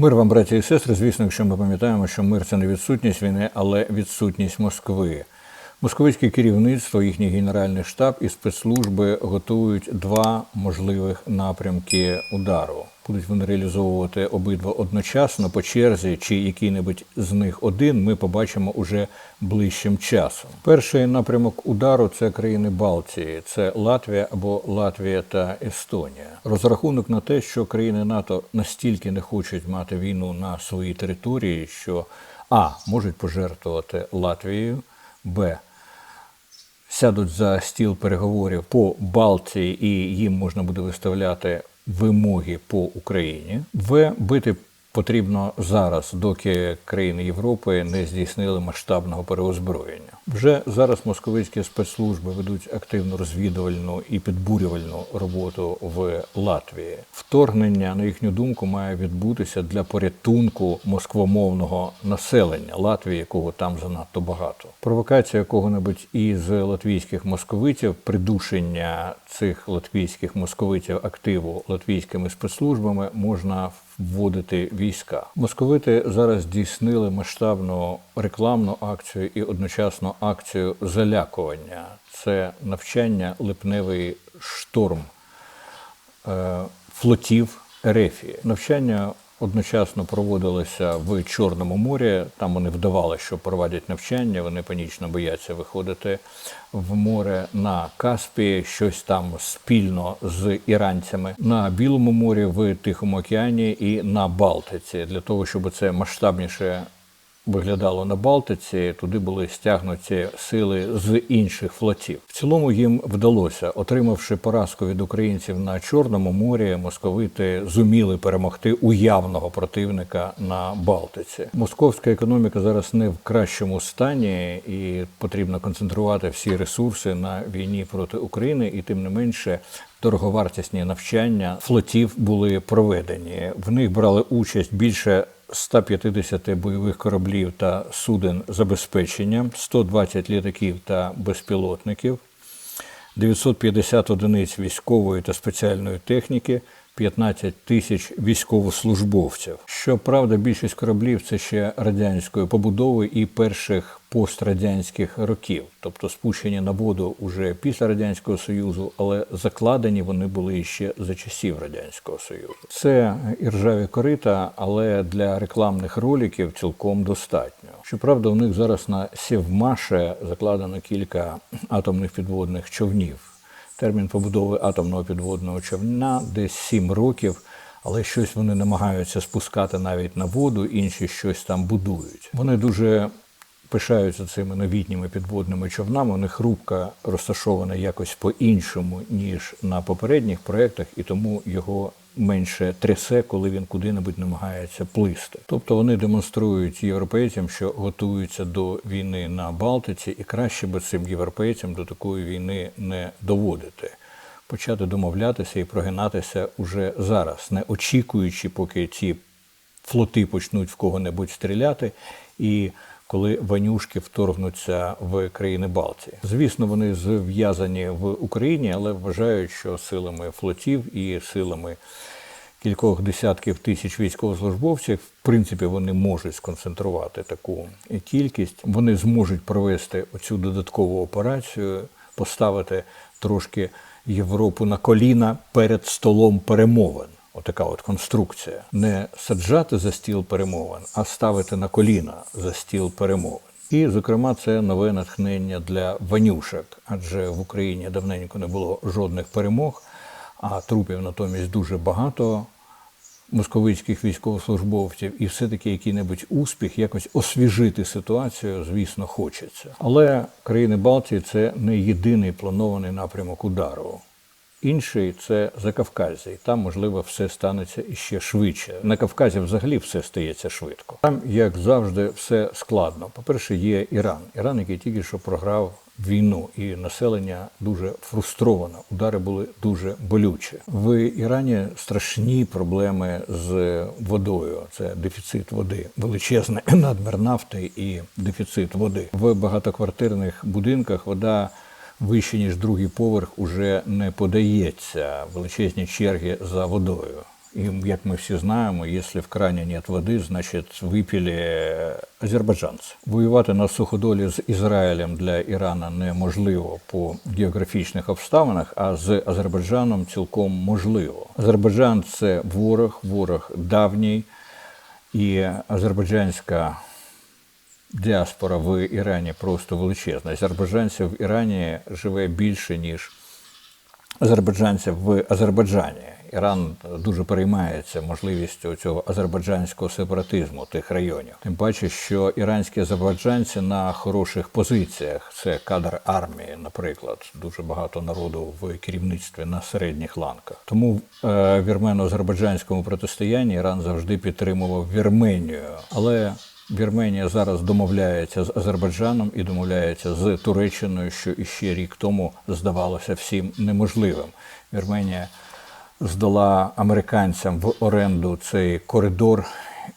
Мир вам, браті і сестри. Звісно, якщо ми пам'ятаємо, що мир це не відсутність війни, але відсутність Москви. Московицьке керівництво, їхній генеральний штаб і спецслужби готують два можливих напрямки удару. Будуть вони реалізовувати обидва одночасно по черзі, чи який-небудь з них один, ми побачимо уже ближчим часом. Перший напрямок удару це країни Балтії, це Латвія або Латвія та Естонія. Розрахунок на те, що країни НАТО настільки не хочуть мати війну на своїй території, що а можуть пожертвувати Латвією, б сядуть за стіл переговорів по Балтії, і їм можна буде виставляти вимоги по Україні. В бити потрібно зараз, доки країни Європи не здійснили масштабного переозброєння. Вже зараз московицькі спецслужби ведуть активну розвідувальну і підбурювальну роботу в Латвії. Вторгнення, на їхню думку, має відбутися для порятунку москвомовного населення Латвії, якого там занадто багато. Провокація якого-небудь із латвійських московитів, придушення цих латвійських московитів активу латвійськими спецслужбами можна вводити війська. Московити зараз здійснили масштабну рекламну акцію і одночасно акцію залякування. Це навчання липневий шторм е, флотів Ерефії. Навчання одночасно проводилися в Чорному морі. Там вони вдавали, що проводять навчання. Вони панічно бояться виходити в море на Каспії, щось там спільно з іранцями на Білому морі, в Тихому океані і на Балтиці для того, щоб це масштабніше виглядало на Балтиці, туди були стягнуті сили з інших флотів. В цілому їм вдалося, отримавши поразку від українців на Чорному морі, московити зуміли перемогти уявного противника на Балтиці. Московська економіка зараз не в кращому стані, і потрібно концентрувати всі ресурси на війні проти України, і тим не менше. Дороговартісні навчання флотів були проведені. В них брали участь більше 150 бойових кораблів та суден забезпечення, 120 літаків та безпілотників, 950 одиниць військової та спеціальної техніки, 15 тисяч військовослужбовців. Щоправда, більшість кораблів це ще радянської побудови і перших пострадянських років, тобто спущені на воду уже після радянського союзу, але закладені вони були ще за часів радянського союзу. Це іржаві корита, але для рекламних роликів цілком достатньо. Щоправда, у них зараз на Сєвмаше закладено кілька атомних підводних човнів. Термін побудови атомного підводного човна десь 7 років, але щось вони намагаються спускати навіть на воду, інші щось там будують. Вони дуже пишаються цими новітніми підводними човнами. У них рубка розташована якось по-іншому, ніж на попередніх проєктах, і тому його менше трясе, коли він куди-небудь намагається плисти. Тобто вони демонструють європейцям, що готуються до війни на Балтиці, і краще би цим європейцям до такої війни не доводити. Почати домовлятися і прогинатися уже зараз, не очікуючи, поки ці флоти почнуть в кого-небудь стріляти, і коли ванюшки вторгнуться в країни Балтії. Звісно, вони зв'язані в Україні, але вважають, що силами флотів і силами кількох десятків тисяч військовослужбовців, в принципі, вони можуть сконцентрувати таку кількість. Вони зможуть провести оцю додаткову операцію, поставити трошки Європу на коліна перед столом перемовин. Отака от конструкція. Не саджати за стіл перемовин, а ставити на коліна за стіл перемовин. І, зокрема, це нове натхнення для ванюшек, адже в Україні давненько не було жодних перемог, а трупів натомість дуже багато московицьких військовослужбовців, і все-таки який-небудь успіх, якось освіжити ситуацію, звісно, хочеться. Але країни Балтії це не єдиний планований напрямок удару. Інший це Закавказя, і там, можливо, все станеться іще швидше. На Кавказі взагалі все стається швидко. Там, як завжди, все складно. По-перше, є Іран. Іран, який тільки що програв війну, і населення дуже фрустровано. Удари були дуже болючі. В Ірані страшні проблеми з водою. Це дефіцит води, величезний надмір нафти і дефіцит води. В багатоквартирних будинках вода вище ніж другий поверх уже не подається величезні черги за водою. И, як ми всі знаємо, якщо в крані нет води, значить випили азербайджанці. Воювати на суходолі з Ізраїлем для Ірана неможливо по географічних обставинах, а з Азербайджаном цілком можливо. Азербайджан це ворог, ворог давній, і азербайджанська діаспора в Ірані просто величезна. Азербайджанців в Ірані живе більше, ніж азербайджанців в Азербайджані. Іран дуже переймається можливістю цього азербайджанського сепаратизму тих районів. Тим паче, що іранські азербайджанці на хороших позиціях. Це кадр армії, наприклад, дуже багато народу в керівництві на середніх ланках. Тому в е, вірмено-азербайджанському протистоянні Іран завжди підтримував Вірменію, але Вірменія зараз домовляється з Азербайджаном і домовляється з Туреччиною, що іще рік тому здавалося всім неможливим. Вірменія здала американцям в оренду цей коридор,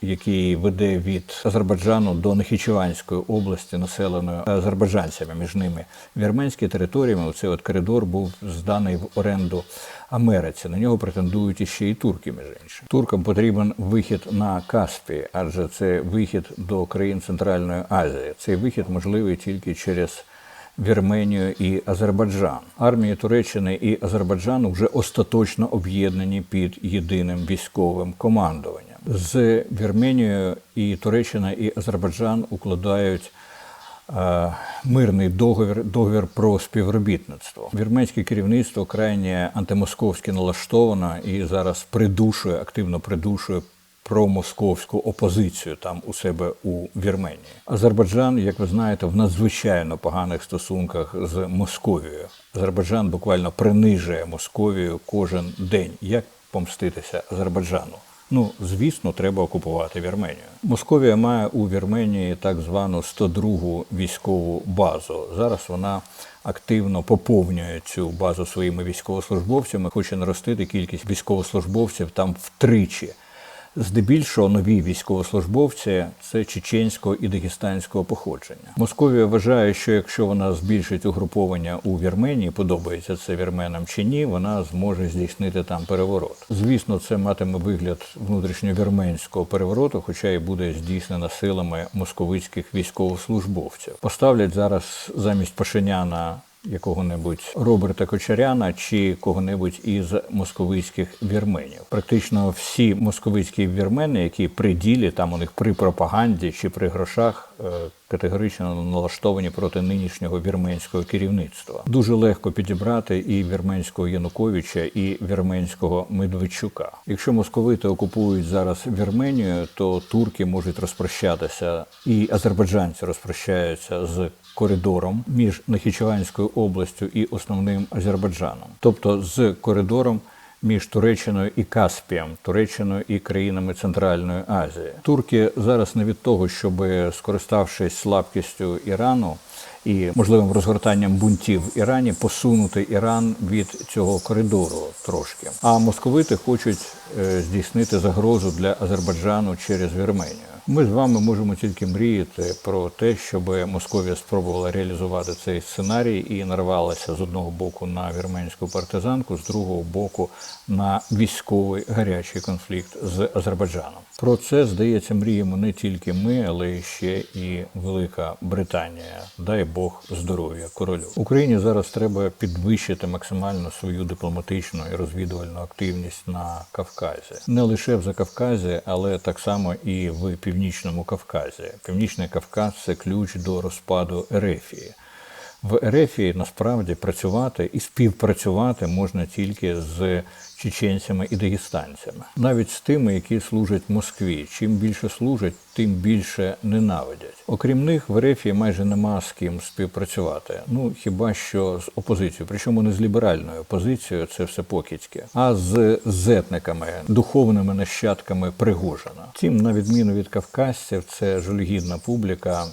який веде від Азербайджану до Нахічеванської області, населеної азербайджанцями. Між ними вірменські територіями. Оцей от коридор був зданий в оренду Америці. На нього претендують іще і турки, між іншим. Туркам потрібен вихід на Каспі, адже це вихід до країн Центральної Азії. Цей вихід можливий тільки через. Вірменію і Азербайджан. Армії Туреччини і Азербайджану вже остаточно об'єднані під єдиним військовим командуванням. З Вірменією і Туреччина і Азербайджан укладають мирний договір, договір про співробітництво. Вірменське керівництво крайне антимосковськи налаштовано і зараз придушує, активно придушує промосковську опозицію там у себе у Вірменії. Азербайджан, як ви знаєте, в надзвичайно поганих стосунках з Московією. Азербайджан буквально принижує Московію кожен день. Як помститися Азербайджану? Ну, звісно, треба окупувати Вірменію. Московія має у Вірменії так звану 102-гу військову базу. Зараз вона активно поповнює цю базу своїми військовослужбовцями, хоче наростити кількість військовослужбовців там втричі. Здебільшого нові військовослужбовці це чеченського і дагестанського походження. Московія вважає, що якщо вона збільшить угруповання у Вірменії, подобається це вірменам чи ні, вона зможе здійснити там переворот. Звісно, це матиме вигляд внутрішньовірменського перевороту, хоча і буде здійснено силами московицьких військовослужбовців. Поставлять зараз замість Пашиняна якого-небудь Роберта Кочаряна чи кого-небудь із московицьких вірменів. Практично всі московицькі вірмени, які при ділі, там у них при пропаганді чи при грошах, е, категорично налаштовані проти нинішнього вірменського керівництва. Дуже легко підібрати і вірменського Януковича, і вірменського Медведчука. Якщо московити окупують зараз Вірменію, то турки можуть розпрощатися, і азербайджанці розпрощаються з коридором між Нахічеванською областю і основним Азербайджаном, тобто з коридором. Між Туреччиною і Каспієм, Туреччиною і країнами Центральної Азії, турки зараз не від того, щоб скориставшись слабкістю Ірану і можливим розгортанням бунтів в Ірані, посунути Іран від цього коридору трошки. А московити хочуть е, здійснити загрозу для Азербайджану через Вірменію. Ми з вами можемо тільки мріяти про те, щоб Московія спробувала реалізувати цей сценарій і нарвалася з одного боку на вірменську партизанку, з другого боку на військовий гарячий конфлікт з Азербайджаном. Про це здається мріємо не тільки ми, але ще і Велика Британія. Дай Бог здоров'я королю. Україні зараз треба підвищити максимально свою дипломатичну і розвідувальну активність на Кавказі, не лише в Закавказі, але так само і в Північному Кавказі. Північний Кавказ це ключ до розпаду Ерефії. В Ерефії насправді працювати і співпрацювати можна тільки з чеченцями і дагестанцями, навіть з тими, які служать Москві. Чим більше служать, тим більше ненавидять. Окрім них, в Ерефії майже нема з ким співпрацювати. Ну хіба що з опозицією, причому не з ліберальною опозицією, це все покидьки, а з зетниками, духовними нащадками Пригожина. Втім, на відміну від кавказців, це жалюгідна публіка.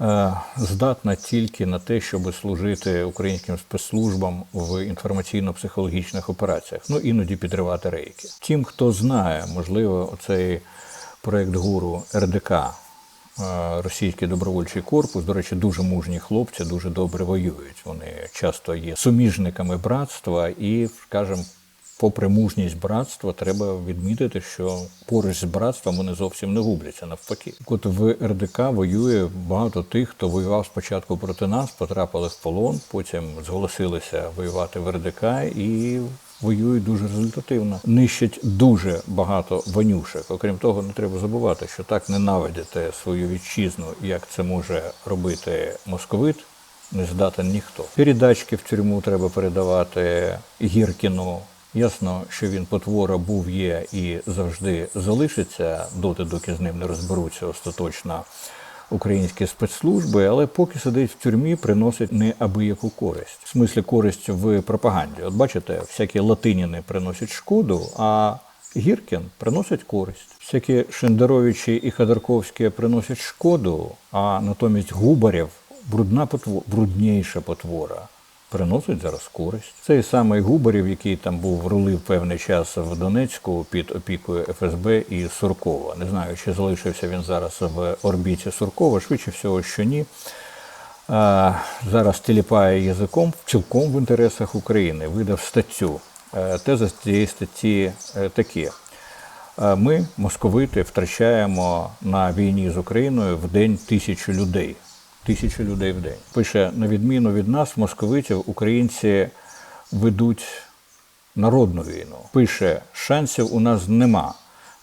Е, здатна тільки на те, щоб служити українським спецслужбам в інформаційно-психологічних операціях, ну іноді підривати рейки. Тим, хто знає, можливо, цей проект гуру РДК. е, Російський добровольчий корпус, до речі, дуже мужні хлопці, дуже добре воюють. Вони часто є суміжниками братства і, скажімо, попри мужність братства, треба відмітити, що поруч з братством вони зовсім не губляться навпаки. От в РДК воює багато тих, хто воював спочатку проти нас, потрапили в полон, потім зголосилися воювати в РДК і воюють дуже результативно. Нищать дуже багато вонюшек. Окрім того, не треба забувати, що так ненавидіти свою вітчизну, як це може робити московит. Не здатен ніхто. Передачки в тюрму треба передавати Гіркіну. Ясно, що він потвора був, є і завжди залишиться доти, доки з ним не розберуться остаточно українські спецслужби, але поки сидить в тюрмі, приносить неабияку користь. В смислі користь в пропаганді. От бачите, всякі латиніни приносять шкоду, а Гіркін приносить користь. Всякі Шендеровичі і Ходорковські приносять шкоду, а натомість Губарєв брудна потвора, брудніша потвора. Приносить зараз користь. Цей самий Губарєв, який там був рулив певний час в Донецьку під опікою ФСБ і Суркова. Не знаю, чи залишився він зараз в орбіті Суркова, швидше всього, що ні. А, зараз тіліпає язиком цілком в інтересах України. Видав статтю. Е, Теза цієї статті е, такі. Е, Ми, московити, втрачаємо на війні з Україною в день тисячу людей. Тисячу людей в день. Пише, на відміну від нас, московитів, українці ведуть народну війну. Пише, шансів у нас нема.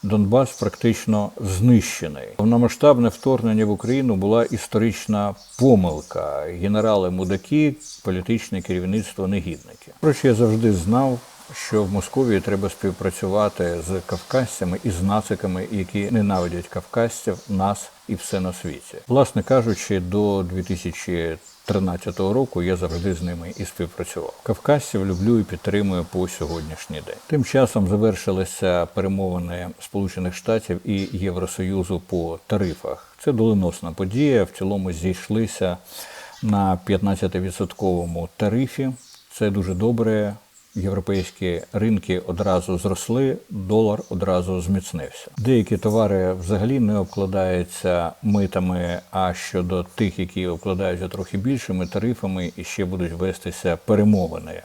Донбас практично знищений. Повномасштабне вторгнення в Україну була історична помилка. Генерали мудаки, політичне керівництво негідники. Коротше, я завжди знав, що в Московії треба співпрацювати з кавказцями і з нациками, які ненавидять кавказців, нас і все на світі. Власне кажучи, до 2013 року я завжди з ними і співпрацював. Кавказців люблю і підтримую по сьогоднішній день. Тим часом завершилися перемовини Сполучених Штатів і Євросоюзу по тарифах. Це доленосна подія. В цілому зійшлися на 15% тарифі. Це дуже добре. Європейські ринки одразу зросли, долар одразу зміцнився. Деякі товари взагалі не обкладаються митами. А щодо тих, які обкладаються трохи більшими тарифами, і ще будуть вестися перемовини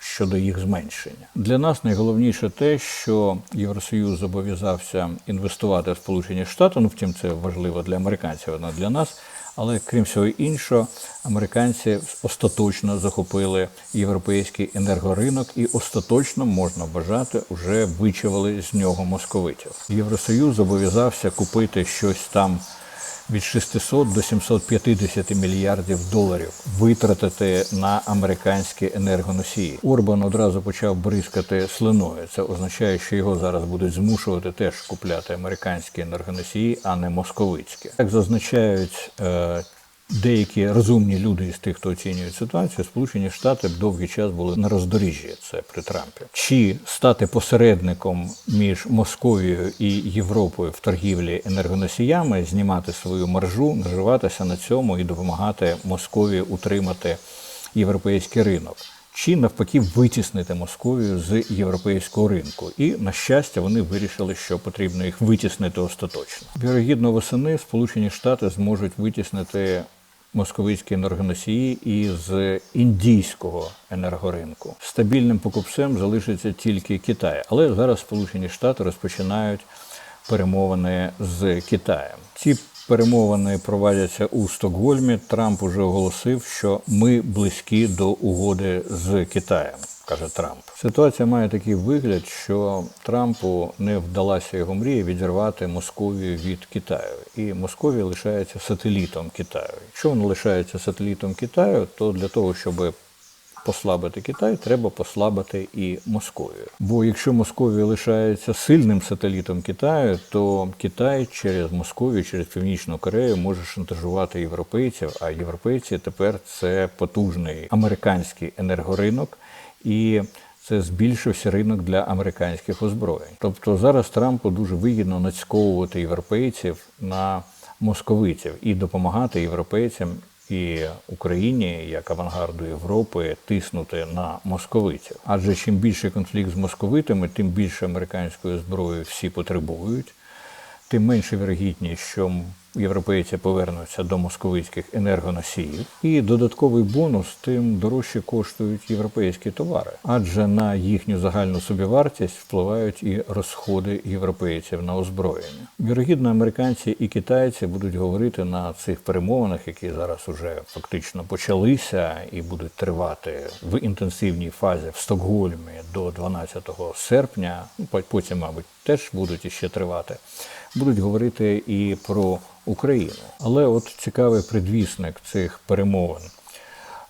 щодо їх зменшення. Для нас найголовніше те, що Євросоюз зобов'язався інвестувати в Сполучені Штати. Ну втім, це важливо для американців, а не для нас. Але крім всього іншого, американці остаточно захопили європейський енергоринок і остаточно можна вважати, вже вичавили з нього московитів. Євросоюз зобов'язався купити щось там від 600 до 750 мільярдів доларів витратити на американські енергоносії. Орбан одразу почав бризкати слиною. Це означає, що його зараз будуть змушувати теж купляти американські енергоносії, а не московицькі. Як зазначають. Деякі розумні люди із тих, хто оцінює ситуацію, Сполучені Штати довгий час були на роздоріжжі. Це при Трампі. Чи стати посередником між Московією і Європою в торгівлі енергоносіями, знімати свою маржу, наживатися на цьому і допомагати Московії утримати європейський ринок. Чи навпаки витіснити Московію з європейського ринку, і на щастя вони вирішили, що потрібно їх витіснити остаточно. Вірогідно, восени Сполучені Штати зможуть витіснити московицькі енергоносії із індійського енергоринку. Стабільним покупцем залишиться тільки Китай, але зараз Сполучені Штати розпочинають перемовини з Китаєм. Ці перемовини проводяться у Стокгольмі. Трамп уже оголосив, що ми близькі до угоди з Китаєм. Каже Трамп. Ситуація має такий вигляд, що Трампу не вдалася його мрія відірвати Московію від Китаю, і Московія лишається сателітом Китаю. Якщо вона лишається сателітом Китаю, то для того, щоб послабити Китай, треба послабити і Московію. Бо якщо Московія лишається сильним сателітом Китаю, то Китай через Московію, через Північну Корею може шантажувати європейців. А європейці тепер це потужний американський енергоринок і. Це збільшився ринок для американських озброєнь. Тобто зараз Трампу дуже вигідно нацьковувати європейців на московитів і допомагати європейцям і Україні як авангарду Європи тиснути на московитів. Адже чим більше конфлікт з московитами, тим більше американської зброї всі потребують, тим менше вірогідність, що європейці повернуться до московицьких енергоносіїв, і додатковий бонус тим дорожче коштують європейські товари, адже на їхню загальну собівартість впливають і розходи європейців на озброєння. Вірогідно, американці і китайці будуть говорити на цих перемовинах, які зараз уже фактично почалися і будуть тривати в інтенсивній фазі в Стокгольмі до 12 серпня. Потім, мабуть, теж будуть іще тривати. Будуть говорити і про Україну. Але от цікавий предвісник цих перемовин.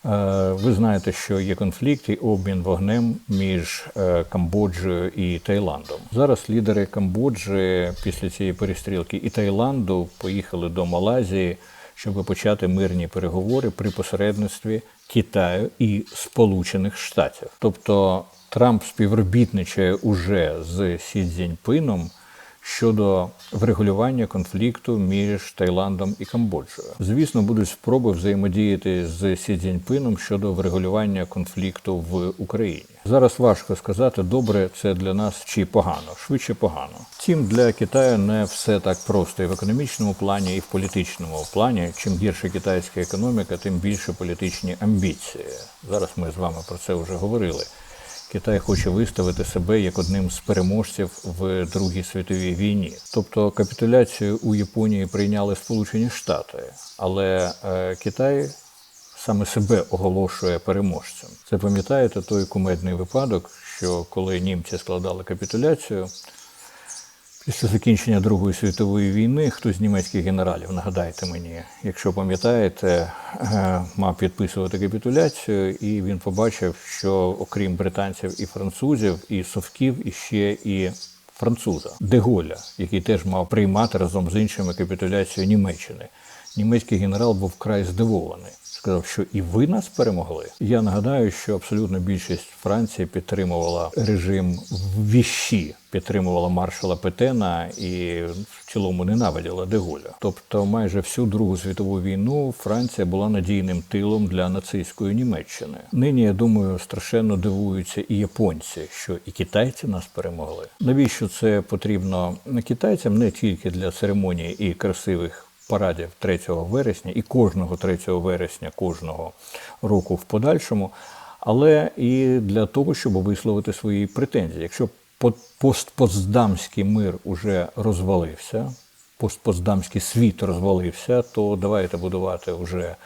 Е, Ви знаєте, що є конфлікт і обмін вогнем між е, Камбоджею і Таїландом. Зараз лідери Камбоджі після цієї перестрілки і Таїланду поїхали до Малайзії, щоб почати мирні переговори при посередництві Китаю і Сполучених Штатів. Тобто Трамп співробітничає уже з Сі Цзіньпином щодо врегулювання конфлікту між Таїландом і Камбоджею. Звісно, будуть спроби взаємодіяти з Сі Цзіньпином щодо врегулювання конфлікту в Україні. Зараз важко сказати, добре це для нас чи погано, швидше погано. Втім, для Китаю не все так просто і в економічному плані, і в політичному плані. Чим гірше китайська економіка, тим більше політичні амбіції. Зараз ми з вами про це вже говорили. Китай хоче виставити себе як одним з переможців в Другій світовій війні. Тобто капітуляцію у Японії прийняли Сполучені Штати, але е, Китай саме себе оголошує переможцем. Це пам'ятаєте той кумедний випадок, що коли німці складали капітуляцію. Після закінчення Другої світової війни хтось з німецьких генералів, нагадайте мені, якщо пам'ятаєте, е, мав підписувати капітуляцію, і він побачив, що окрім британців і французів, і совків, і ще і француза Деголя, який теж мав приймати разом з іншими капітуляцію Німеччини. Німецький генерал був вкрай здивований. Сказав, що і ви нас перемогли. Я нагадаю, що абсолютно більшість Франції підтримувала режим Віщі, підтримувала маршала Петена і в цілому ненавиділа Деголя. Тобто, майже всю Другу світову війну Франція була надійним тилом для нацистської Німеччини. Нині я думаю, страшенно дивуються і японці, що і китайці нас перемогли. Навіщо це потрібно китайцям не тільки для церемонії і красивих парадів 3 вересня і кожного 3 вересня кожного року в подальшому, але і для того, щоб висловити свої претензії. Якщо постпоздамський мир уже розвалився, постпоздамський світ розвалився, то давайте будувати вже.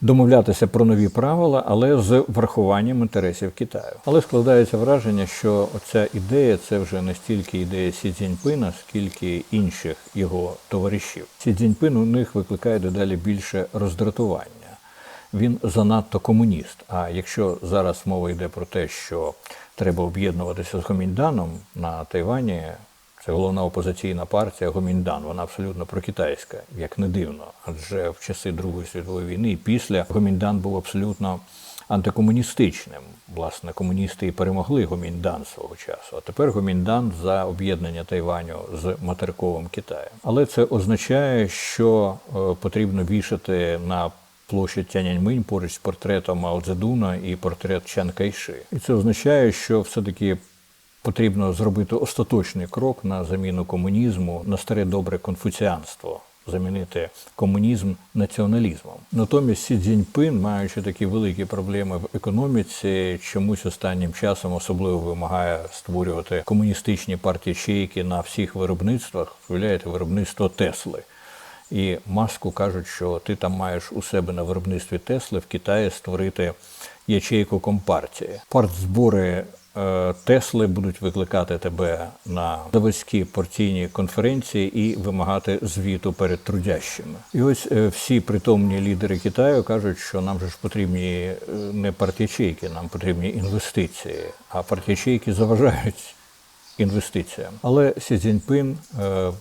Домовлятися про нові правила, але з врахуванням інтересів Китаю. Але складається враження, що ця ідея це вже не стільки ідея Сі Цзіньпина, скільки інших його товаришів. Сі Цзіньпин у них викликає дедалі більше роздратування. Він занадто комуніст. А якщо зараз мова йде про те, що треба об'єднуватися з Гомінданом на Тайвані, це головна опозиційна партія Гоміндан. Вона абсолютно прокитайська, як не дивно. Адже в часи Другої світової війни після Гоміндан був абсолютно антикомуністичним. Власне, комуністи і перемогли Гоміндан свого часу. А тепер Гоміндан за об'єднання Тайваню з материковим Китаєм. Але це означає, що е, потрібно вішати на площадь Тяньаньминь поруч з портретом Мао Цзедуна і портрет Чан Кайши. І це означає, що все-таки потрібно зробити остаточний крок на заміну комунізму на старе добре конфуціанство. Замінити комунізм націоналізмом. Натомість Сі Цзіньпин, маючи такі великі проблеми в економіці, чомусь останнім часом особливо вимагає створювати комуністичні партії ячейки на всіх виробництвах. Уявляєте, виробництво Тесли. І маску кажуть, що ти там маєш у себе на виробництві Тесли в Китаї створити ячейку компартії. Партзбори Тесли будуть викликати тебе на заводські партійні конференції і вимагати звіту перед трудящими. І ось е, всі притомні лідери Китаю кажуть, що нам же ж потрібні е, не партячейки, нам потрібні інвестиції. А партячейки заважають інвестиціям. Але Сі Цзіньпин е,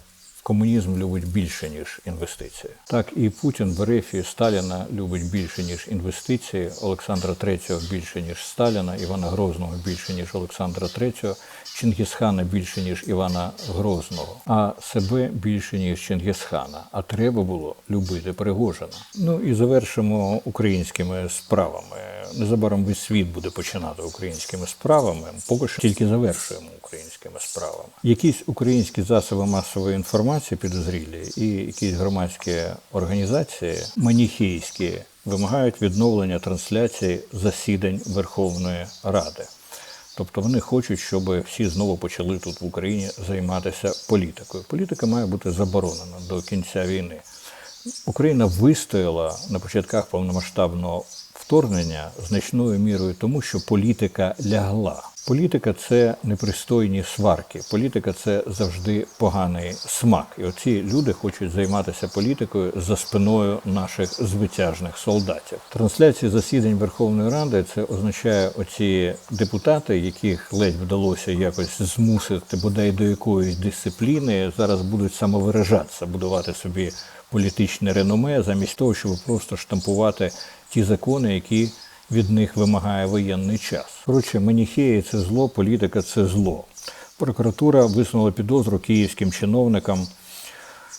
комунізм любить більше, ніж інвестиції. Так і Путін в Рефі Сталіна любить більше, ніж інвестиції, Олександра III більше, ніж Сталіна, Івана Грозного більше, ніж Олександра III, Чингісхана більше, ніж Івана Грозного, а себе більше, ніж Чингісхана. А треба було любити Пригожина. Ну і завершимо українськими справами. Незабаром весь світ буде починати українськими справами. Поки що тільки завершуємо українськими справами. Якісь українські засоби масової інформації підозрілі, і якісь громадські організації маніхейські вимагають відновлення трансляції засідань Верховної Ради. Тобто вони хочуть, щоб всі знову почали тут в Україні займатися політикою. Політика має бути заборонена до кінця війни. Україна вистояла на початках повномасштабного вторгнення значною мірою тому, що політика лягла. Політика це непристойні сварки. Політика це завжди поганий смак. І оці люди хочуть займатися політикою за спиною наших звитяжних солдатів. Трансляції засідань Верховної Ради це означає оці депутати, яких ледь вдалося якось змусити бодай до якоїсь дисципліни, зараз будуть самовиражатися, будувати собі політичне реноме, замість того, щоб просто штампувати ті закони, які від них вимагає воєнний час. Коротше, маніхеї це зло, політика це зло. Прокуратура висунула підозру київським чиновникам,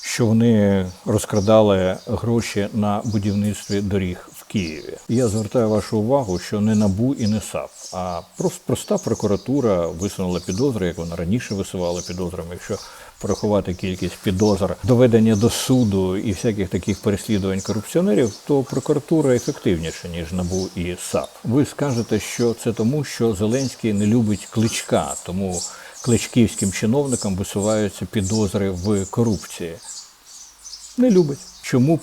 що вони розкрадали гроші на будівництві доріг Києві. Я звертаю вашу увагу, що не НАБУ і не САП, а просто проста прокуратура висунула підозри, як вона раніше висувала підозрами. Якщо порахувати кількість підозр, доведення до суду і всяких таких переслідувань корупціонерів, то прокуратура ефективніша ніж НАБУ і САП. Ви скажете, що це тому, що Зеленський не любить кличка, тому кличківським чиновникам висуваються підозри в корупції. Не любить. Чому б,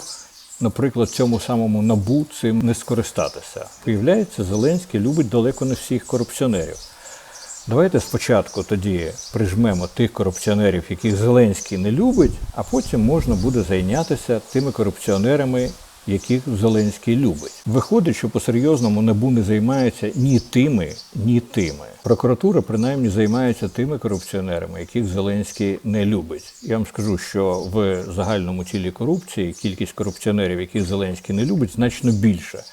наприклад, цьому самому набу цим не скористатися? Виявляється, Зеленський любить далеко не всіх корупціонерів. Давайте спочатку тоді прижмемо тих корупціонерів, яких Зеленський не любить, а потім можна буде зайнятися тими корупціонерами, яких Зеленський любить. Виходить, що по-серйозному НАБУ не займається ні тими, ні тими. Прокуратура принаймні займається тими корупціонерами, яких Зеленський не любить. Я вам скажу, що в загальному тілі корупції кількість корупціонерів, яких Зеленський не любить, значно більша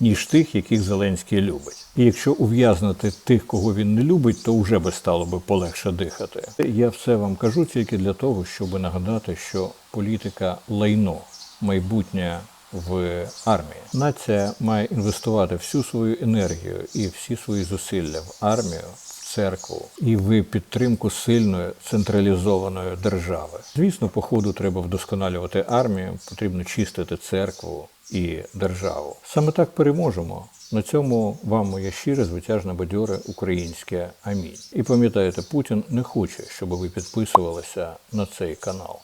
ніж тих, яких Зеленський любить. І якщо ув'язнити тих, кого він не любить, то вже би стало би полегше дихати. Я все вам кажу тільки для того, щоб нагадати, що політика лайно, майбутнє в армії. Нація має інвестувати всю свою енергію і всі свої зусилля в армію. Церкву і в підтримку сильної централізованої держави. Звісно, по ходу треба вдосконалювати армію, потрібно чистити церкву і державу. Саме так переможемо. На цьому вам моє щире, звитяжне бадьоре українське амінь. І пам'ятайте, Путін не хоче, щоб ви підписувалися на цей канал.